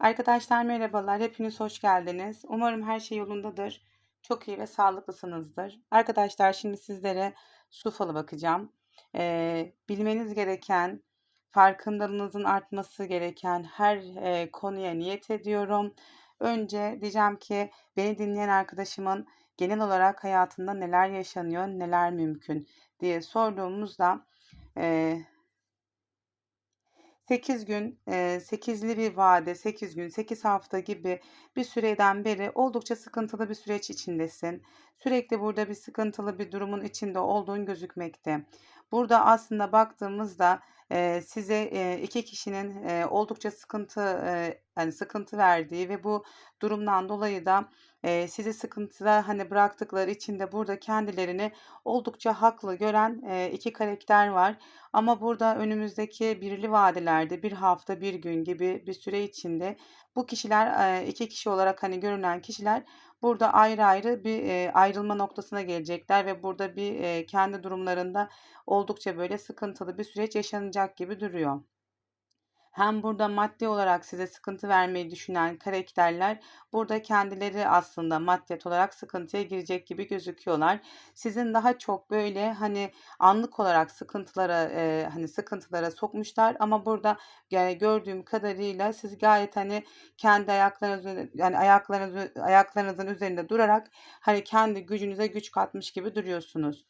Arkadaşlar merhabalar, hepiniz hoş geldiniz. Umarım her şey yolundadır. Çok iyi ve sağlıklısınızdır. Arkadaşlar şimdi sizlere su falı bakacağım. Ee, bilmeniz gereken, farkındalığınızın artması gereken her e, konuya niyet ediyorum. Önce diyeceğim ki beni dinleyen arkadaşımın genel olarak hayatında neler yaşanıyor, neler mümkün diye sorduğumuzda e, 8 gün, eee, 8'li bir vade, 8 gün, 8 hafta gibi bir süreden beri oldukça sıkıntılı bir süreç içindesin. Sürekli burada bir sıkıntılı bir durumun içinde olduğun gözükmekte. Burada aslında baktığımızda size iki kişinin oldukça sıkıntı yani sıkıntı verdiği ve bu durumdan dolayı da eee, sizi sıkıntıda hani bıraktıkları için de burada kendilerini oldukça haklı gören eee, iki karakter var. Ama burada önümüzdeki birli vadelerde bir hafta bir gün gibi bir süre içinde bu kişiler eee, iki kişi olarak hani görünen kişiler burada ayrı ayrı bir eee, ayrılma noktasına gelecekler ve burada bir eee, kendi durumlarında oldukça böyle sıkıntılı bir süreç yaşanacak gibi duruyor. Hem burada maddi olarak size sıkıntı vermeyi düşünen karakterler burada kendileri aslında maddiyat olarak sıkıntıya girecek gibi gözüküyorlar. Sizin daha çok böyle hani anlık olarak sıkıntılara e, hani sıkıntılara sokmuşlar ama burada e, gördüğüm kadarıyla siz gayet hani kendi ayaklarınızın yani ayaklarınız ayaklarınızın üzerinde durarak hani kendi gücünüze güç katmış gibi duruyorsunuz.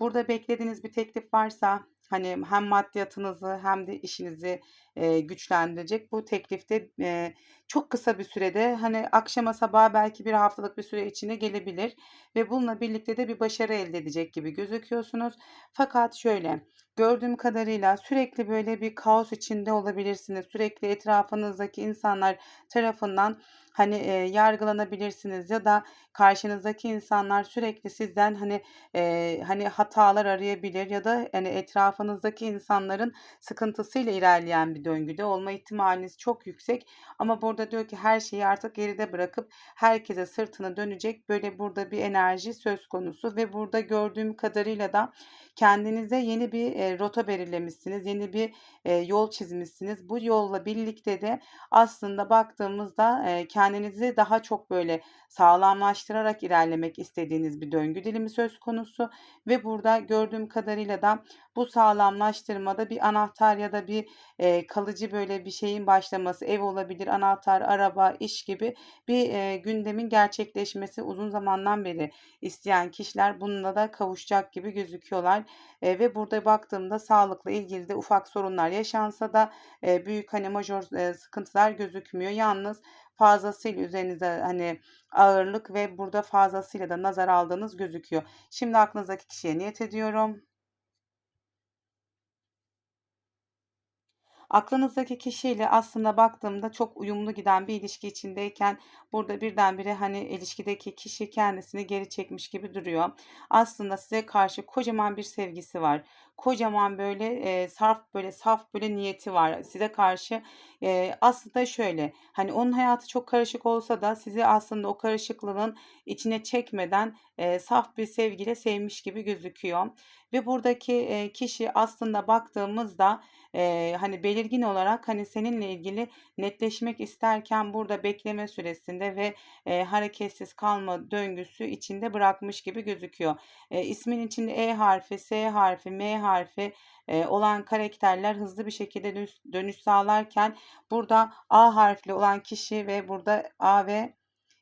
Burada beklediğiniz bir teklif varsa hani hem maddiyatınızı hem de işinizi eee, güçlendirecek bu teklifte eee, çok kısa bir sürede hani akşama sabaha belki bir haftalık bir süre içinde gelebilir ve bununla birlikte de bir başarı elde edecek gibi gözüküyorsunuz. Fakat şöyle gördüğüm kadarıyla sürekli böyle bir kaos içinde olabilirsiniz. Sürekli etrafınızdaki insanlar tarafından hani eee, yargılanabilirsiniz ya da karşınızdaki insanlar sürekli sizden hani eee, hani hatalar arayabilir ya da hani etrafınızdaki insanların sıkıntısıyla ilerleyen bir döngüde olma ihtimaliniz çok yüksek. Ama burada diyor ki her şeyi artık geride bırakıp herkese sırtını dönecek böyle burada bir enerji söz konusu ve burada gördüğüm kadarıyla da kendinize yeni bir rota belirlemişsiniz. Yeni bir e, yol çizmişsiniz. Bu yolla birlikte de aslında baktığımızda e, kendinizi daha çok böyle sağlamlaştırarak ilerlemek istediğiniz bir döngü dilimi söz konusu ve burada gördüğüm kadarıyla da bu sağlamlaştırmada bir anahtar ya da bir e, kalıcı böyle bir şeyin başlaması, ev olabilir, anahtar, araba, iş gibi bir e, gündemin gerçekleşmesi uzun zamandan beri isteyen kişiler bununla da kavuşacak gibi gözüküyorlar. E, ve burada baktığımda sağlıkla ilgili de ufak sorunlar yaşansa da e, büyük hani majör e, sıkıntılar gözükmüyor. Yalnız fazlasıyla üzerinize hani ağırlık ve burada fazlasıyla da nazar aldığınız gözüküyor. Şimdi aklınızdaki kişiye niyet ediyorum. Aklınızdaki kişiyle aslında baktığımda çok uyumlu giden bir ilişki içindeyken burada birdenbire hani ilişkideki kişi kendisini geri çekmiş gibi duruyor. Aslında size karşı kocaman bir sevgisi var. Kocaman böyle e, sarf böyle saf böyle niyeti var size karşı. E, aslında şöyle hani onun hayatı çok karışık olsa da sizi aslında o karışıklığın içine çekmeden e, saf bir sevgiyle sevmiş gibi gözüküyor. Ve buradaki e, kişi aslında baktığımızda Eee, hani, belirgin olarak, hani, seninle ilgili netleşmek isterken burada bekleme süresinde ve, eee, hareketsiz kalma döngüsü içinde bırakmış gibi gözüküyor. Eee, ismin içinde E harfi, S harfi, M harfi, eee, olan karakterler hızlı bir şekilde dönüş dönüş sağlarken burada A harfli olan kişi ve burada A ve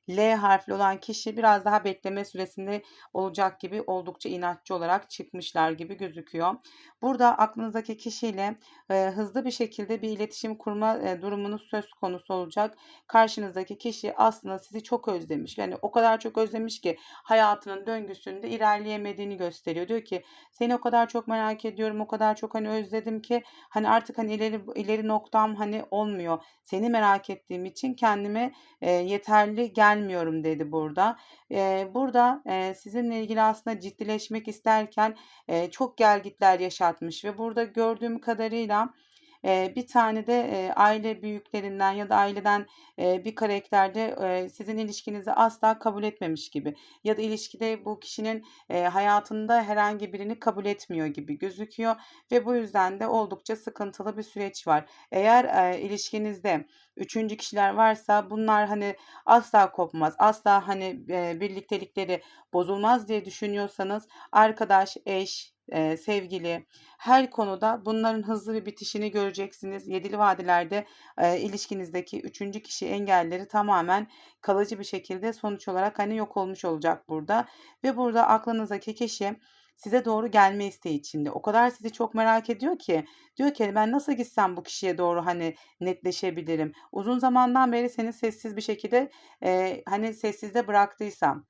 L harfli olan kişi biraz daha bekleme süresinde olacak gibi oldukça inatçı olarak çıkmışlar gibi gözüküyor. Burada aklınızdaki kişiyle e, hızlı bir şekilde bir iletişim kurma e, durumunuz söz konusu olacak. Karşınızdaki kişi aslında sizi çok özlemiş. Yani o kadar çok özlemiş ki hayatının döngüsünde ilerleyemediğini gösteriyor. Diyor ki seni o kadar çok merak ediyorum, o kadar çok hani özledim ki hani artık hani ileri ileri noktam hani olmuyor. Seni merak ettiğim için kendime e, yeterli gelmiyorum dedi burada. E, burada e, sizinle ilgili aslında ciddileşmek isterken e, çok gelgitler yaşatmış ve burada gördüğüm kadarıyla Eee, bir tane de, eee, aile büyüklerinden ya da aileden, eee, bir karakter de, eee, sizin ilişkinizi asla kabul etmemiş gibi ya da ilişkide bu kişinin, eee, hayatında herhangi birini kabul etmiyor gibi gözüküyor ve bu yüzden de oldukça sıkıntılı bir süreç var. Eğer, eee, ilişkinizde üçüncü kişiler varsa bunlar hani asla kopmaz. Asla hani eee, birliktelikleri bozulmaz diye düşünüyorsanız arkadaş, eş, eee, sevgili her konuda bunların hızlı bir bitişini göreceksiniz. Yedili vadelerde eee, ilişkinizdeki üçüncü kişi engelleri tamamen kalıcı bir şekilde sonuç olarak hani yok olmuş olacak burada. Ve burada aklınızdaki kişi size doğru gelme isteği içinde. O kadar sizi çok merak ediyor ki diyor ki ben nasıl gitsem bu kişiye doğru hani netleşebilirim. Uzun zamandan beri seni sessiz bir şekilde eee, hani sessizde bıraktıysam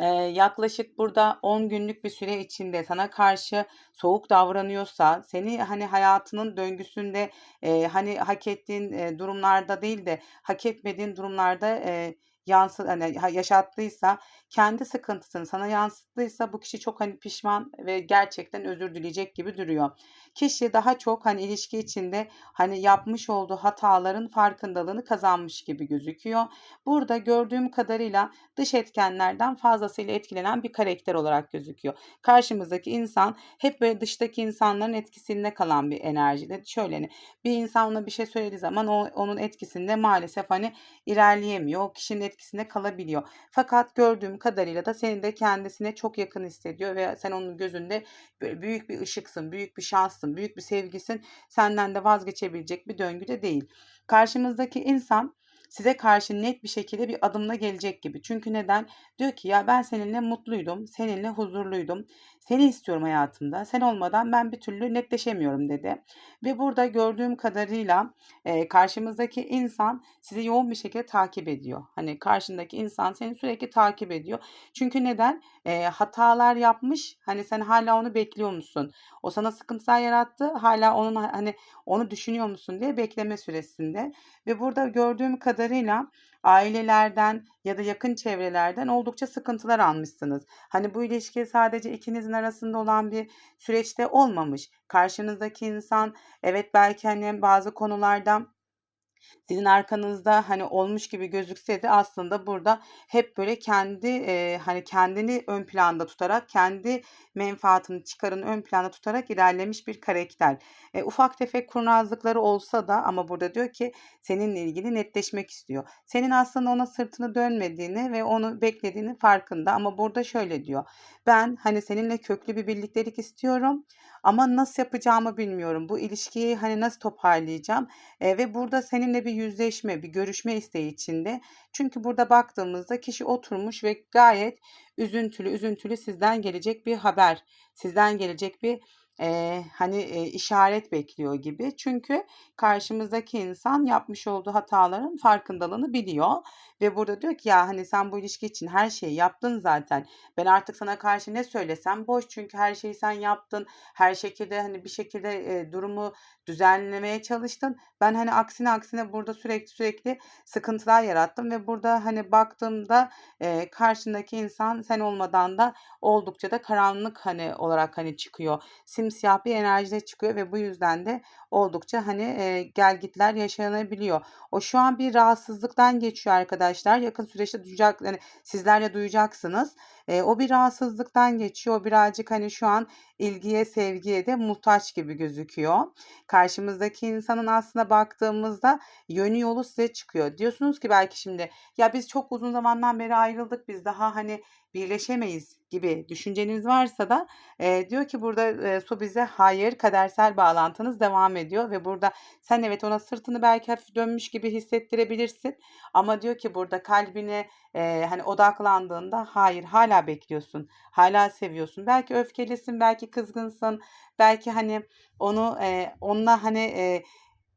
Eee, yaklaşık burada 10 günlük bir süre içinde sana karşı soğuk davranıyorsa, seni, hani, hayatının döngüsünde, eee, hani, hak ettiğin, eee, durumlarda değil de hak etmediğin durumlarda, eee, yansı hani, ha yaşattıysa, kendi sıkıntısını sana yansıttıysa bu kişi çok, hani, pişman ve gerçekten özür dileyecek gibi duruyor. Kişi daha çok, hani, ilişki içinde, hani, yapmış olduğu hataların farkındalığını kazanmış gibi gözüküyor. Burada gördüğüm kadarıyla dış etkenlerden fazlasıyla etkilenen bir karakter olarak gözüküyor. Karşımızdaki insan hep böyle dıştaki insanların etkisinde kalan bir enerjide. Şöyle hani bir insan ona bir şey söylediği zaman o, onun etkisinde maalesef hani ilerleyemiyor. O kişinin etkisinde kalabiliyor. Fakat gördüğüm kadarıyla da seni de kendisine çok yakın hissediyor ve sen onun gözünde böyle büyük bir ışıksın, büyük bir şanssın, büyük bir sevgisin. Senden de vazgeçebilecek bir döngüde değil. Karşımızdaki insan size karşı net bir şekilde bir adımla gelecek gibi. Çünkü neden? Diyor ki ya ben seninle mutluydum, seninle huzurluydum. Seni istiyorum hayatımda. Sen olmadan ben bir türlü netleşemiyorum dedi. Ve burada gördüğüm kadarıyla e, karşımızdaki insan sizi yoğun bir şekilde takip ediyor. Hani karşındaki insan seni sürekli takip ediyor. Çünkü neden? E, hatalar yapmış. Hani sen hala onu bekliyor musun? O sana sıkıntılar yarattı. Hala onun hani onu düşünüyor musun diye bekleme süresinde. Ve burada gördüğüm kadarıyla ailelerden ya da yakın çevrelerden oldukça sıkıntılar almışsınız. Hani bu ilişki sadece ikinizin arasında olan bir süreçte olmamış. Karşınızdaki insan evet belki hani bazı konularda sizin arkanızda hani olmuş gibi gözükse de aslında burada hep böyle kendi e, hani kendini ön planda tutarak kendi menfaatini çıkarını ön planda tutarak ilerlemiş bir karakter. E, ufak tefek kurnazlıkları olsa da ama burada diyor ki seninle ilgili netleşmek istiyor. Senin aslında ona sırtını dönmediğini ve onu beklediğini farkında ama burada şöyle diyor. Ben hani seninle köklü bir birliktelik istiyorum ama nasıl yapacağımı bilmiyorum. Bu ilişkiyi hani nasıl toparlayacağım? E, ve burada seninle bir yüzleşme, bir görüşme isteği içinde. Çünkü burada baktığımızda kişi oturmuş ve gayet üzüntülü üzüntülü sizden gelecek bir haber, sizden gelecek bir Eee, hani, eee, işaret bekliyor gibi. Çünkü karşımızdaki insan yapmış olduğu hataların farkındalığını biliyor ve burada diyor ki ya hani sen bu ilişki için her şeyi yaptın zaten. Ben artık sana karşı ne söylesem boş çünkü her şeyi sen yaptın. Her şekilde hani bir şekilde eee, durumu düzenlemeye çalıştın. Ben hani aksine aksine burada sürekli sürekli sıkıntılar yarattım ve burada hani baktığımda eee, karşındaki insan sen olmadan da oldukça da karanlık hani olarak hani çıkıyor simsiyah bir enerjide çıkıyor ve bu yüzden de oldukça hani e, gelgitler yaşanabiliyor. O şu an bir rahatsızlıktan geçiyor arkadaşlar. Yakın süreçte duyacak yani sizler de duyacaksınız. E, o bir rahatsızlıktan geçiyor. Birazcık hani şu an ilgiye, sevgiye de muhtaç gibi gözüküyor. Karşımızdaki insanın aslında baktığımızda yönü yolu size çıkıyor. Diyorsunuz ki belki şimdi ya biz çok uzun zamandan beri ayrıldık. Biz daha hani birleşemeyiz gibi düşünceniz varsa da e, diyor ki burada e, su bize hayır kadersel bağlantınız devam ediyor ve burada sen evet ona sırtını belki hafif dönmüş gibi hissettirebilirsin ama diyor ki burada kalbine e, hani odaklandığında hayır hala bekliyorsun hala seviyorsun. Belki öfkelisin belki kızgınsın belki hani onu e, onunla hani e,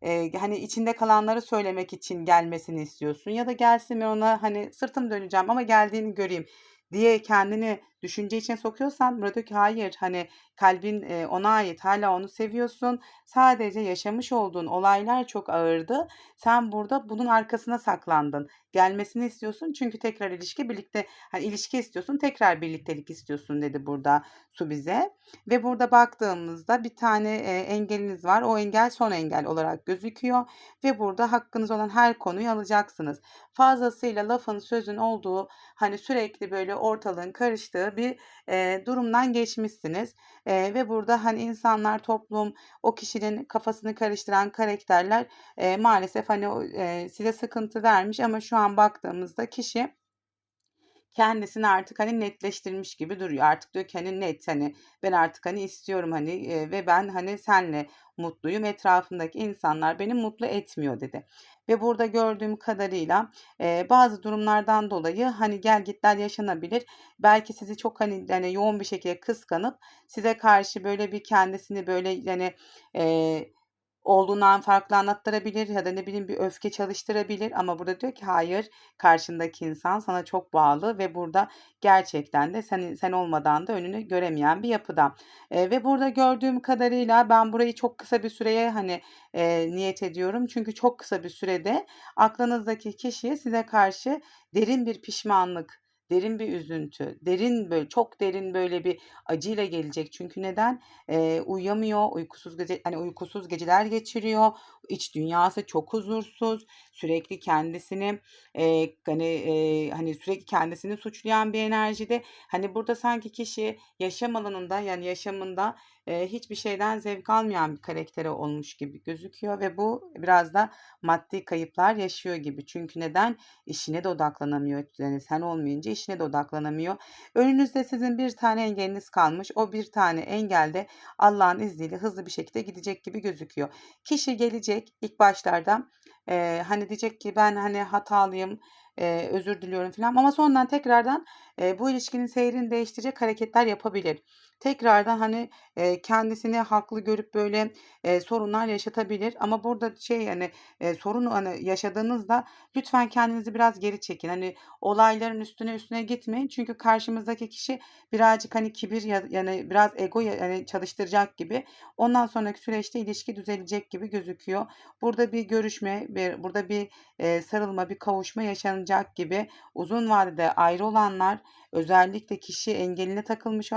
Eee, hani, içinde kalanları söylemek için gelmesini istiyorsun ya da gelsin ve ona, hani, sırtım döneceğim ama geldiğini göreyim diye kendini düşünce içine sokuyorsan burada ki hayır, hani, kalbin, eee, ona ait, hala onu seviyorsun. Sadece yaşamış olduğun olaylar çok ağırdı. Sen burada bunun arkasına saklandın. Gelmesini istiyorsun çünkü tekrar ilişki, birlikte hani, ilişki istiyorsun, tekrar birliktelik istiyorsun dedi burada su bize ve burada baktığımızda bir tane, eee, engeliniz var. O engel son engel olarak gözüküyor ve burada hakkınız olan her konuyu alacaksınız. Fazlasıyla lafın, sözün olduğu, hani, sürekli böyle ortalığın karıştığı bir, eee, durumdan geçmişsiniz. Eee, ve burada, hani, insanlar, toplum, o kişinin kafasını karıştıran karakterler, eee, maalesef, hani, eee, size sıkıntı vermiş ama şu an baktığımızda kişi kendisini artık, hani, netleştirmiş gibi duruyor. Artık diyor ki, hani, net, hani, ben artık, hani, istiyorum, hani, eee, ve ben, hani, senle mutluyum. Etrafımdaki insanlar beni mutlu etmiyor dedi. Ve burada gördüğüm kadarıyla, eee, bazı durumlardan dolayı, hani, gelgitler yaşanabilir. Belki sizi çok, hani, hani, yoğun bir şekilde kıskanıp size karşı böyle bir kendisini böyle, hani, eee, olduğundan farklı anlattırabilir ya da ne bileyim bir öfke çalıştırabilir ama burada diyor ki hayır, karşındaki insan sana çok bağlı ve burada gerçekten de sen sen olmadan da önünü göremeyen bir yapıda. Eee, ve burada gördüğüm kadarıyla ben burayı çok kısa bir süreye, hani, eee, niyet ediyorum. Çünkü çok kısa bir sürede aklınızdaki kişi size karşı derin bir pişmanlık, derin bir üzüntü, derin böyle çok derin böyle bir acıyla gelecek. Çünkü neden? Eee, uyuyamıyor, uykusuz gece hani, uykusuz geceler geçiriyor, iç dünyası çok huzursuz, sürekli kendisini, eee, hani, eee, hani, sürekli kendisini suçlayan bir enerjide. Hani, burada sanki kişi yaşam alanında, yani, yaşamında, eee, hiçbir şeyden zevk almayan bir karakteri olmuş gibi gözüküyor ve bu biraz da maddi kayıplar yaşıyor gibi. Çünkü neden? İşine de odaklanamıyor. Yani, sen olmayınca işine de odaklanamıyor. Önünüzde sizin bir tane engeliniz kalmış. O bir tane engel de Allah'ın izniyle hızlı bir şekilde gidecek gibi gözüküyor. Kişi gelecek ilk başlarda, eee, hani, diyecek ki ben, hani, hatalıyım, eee, özür diliyorum filan ama sonradan tekrardan, eee, bu ilişkinin seyrini değiştirecek hareketler yapabilir. Tekrardan, hani, eee, kendisini haklı görüp böyle, eee, sorunlar yaşatabilir ama burada şey, hani, eee, sorun, hani, yaşadığınızda lütfen kendinizi biraz geri çekin. Hani, olayların üstüne üstüne gitmeyin çünkü karşımızdaki kişi birazcık, hani, kibir ya yani, biraz ego ya hani, çalıştıracak gibi. Ondan sonraki süreçte ilişki düzelecek gibi gözüküyor. Burada bir görüşme, bir burada bir, eee, sarılma, bir kavuşma yaşanacak gibi. Uzun vadede ayrı olanlar, özellikle kişi engeline takılmış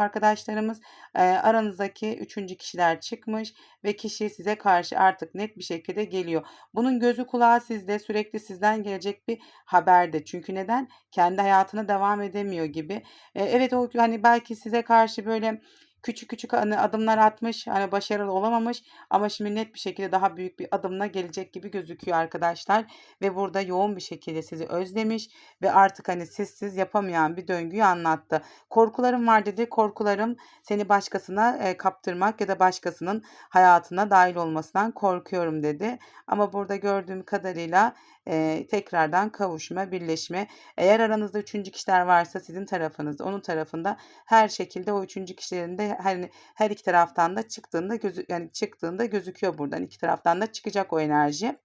arkadaşlarımız, eee, aranızdaki 3'üncü kişiler çıkmış ve kişi size karşı artık net bir şekilde geliyor. Bunun gözü kulağı sizde, sürekli sizden gelecek bir haberde. Çünkü neden? Kendi hayatına devam edemiyor gibi. Eee, evet, o, hani, belki size karşı böyle küçük küçük, hani, adımlar atmış, hani, başarılı olamamış ama şimdi net bir şekilde daha büyük bir adımla gelecek gibi gözüküyor arkadaşlar ve burada yoğun bir şekilde sizi özlemiş ve artık, hani, sizsiz yapamayan bir döngüyü anlattı. "Korkularım var." dedi. "Korkularım seni başkasına, eee, kaptırmak ya da başkasının hayatına dâhil olmasından korkuyorum." dedi. Ama burada gördüğüm kadarıyla, eee, tekrardan kavuşma, birleşme. Eğer aranızda 3'üncü kişiler varsa sizin tarafınızda, onun tarafında her şekilde o 3'üncü kişilerin de, hani, her iki taraftan da çıktığında gözü yani, çıktığında gözüküyor buradan. İki taraftan da çıkacak o enerji.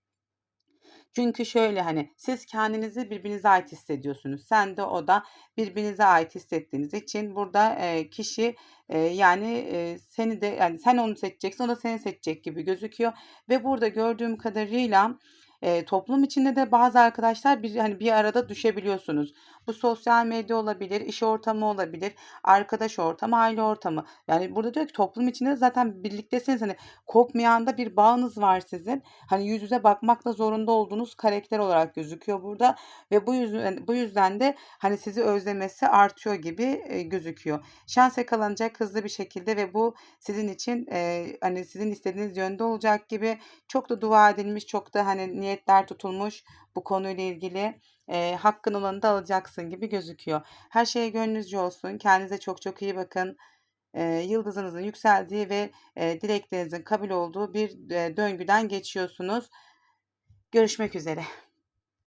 Çünkü şöyle, hani, siz kendinizi birbirinize ait hissediyorsunuz. Sen de o da birbirinize ait hissettiğiniz için burada, eee, kişi, eee, yani, eee, seni de, yani, sen onu seçeceksin, o da seni seçecek gibi gözüküyor ve burada gördüğüm kadarıyla, eee, toplum içinde de bazı arkadaşlar bir, hani, bir arada düşebiliyorsunuz. Bu sosyal medya olabilir, iş ortamı olabilir, arkadaş ortamı, aile ortamı. Yani, burada diyor ki toplum içinde zaten birliktesiniz. Hani, kopmayan da bir bağınız var sizin. Hani, yüz yüze bakmakla zorunda olduğunuz karakter olarak gözüküyor burada ve bu yüzden bu yüzden de, hani, sizi özlemesi artıyor gibi, eee, gözüküyor. Şans yakalanacak hızlı bir şekilde ve bu sizin için, eee, hani, sizin istediğiniz yönde olacak gibi. Çok da dua edilmiş, çok da, hani, niyetler tutulmuş bu konuyla ilgili. Eee, hakkın olanı da alacaksın gibi gözüküyor. Her şey gönlünüzce olsun. Kendinize çok çok iyi bakın. Eee, yıldızınızın yükseldiği ve, eee, dileklerinizin kabul olduğu bir, eee, döngüden geçiyorsunuz. Görüşmek üzere.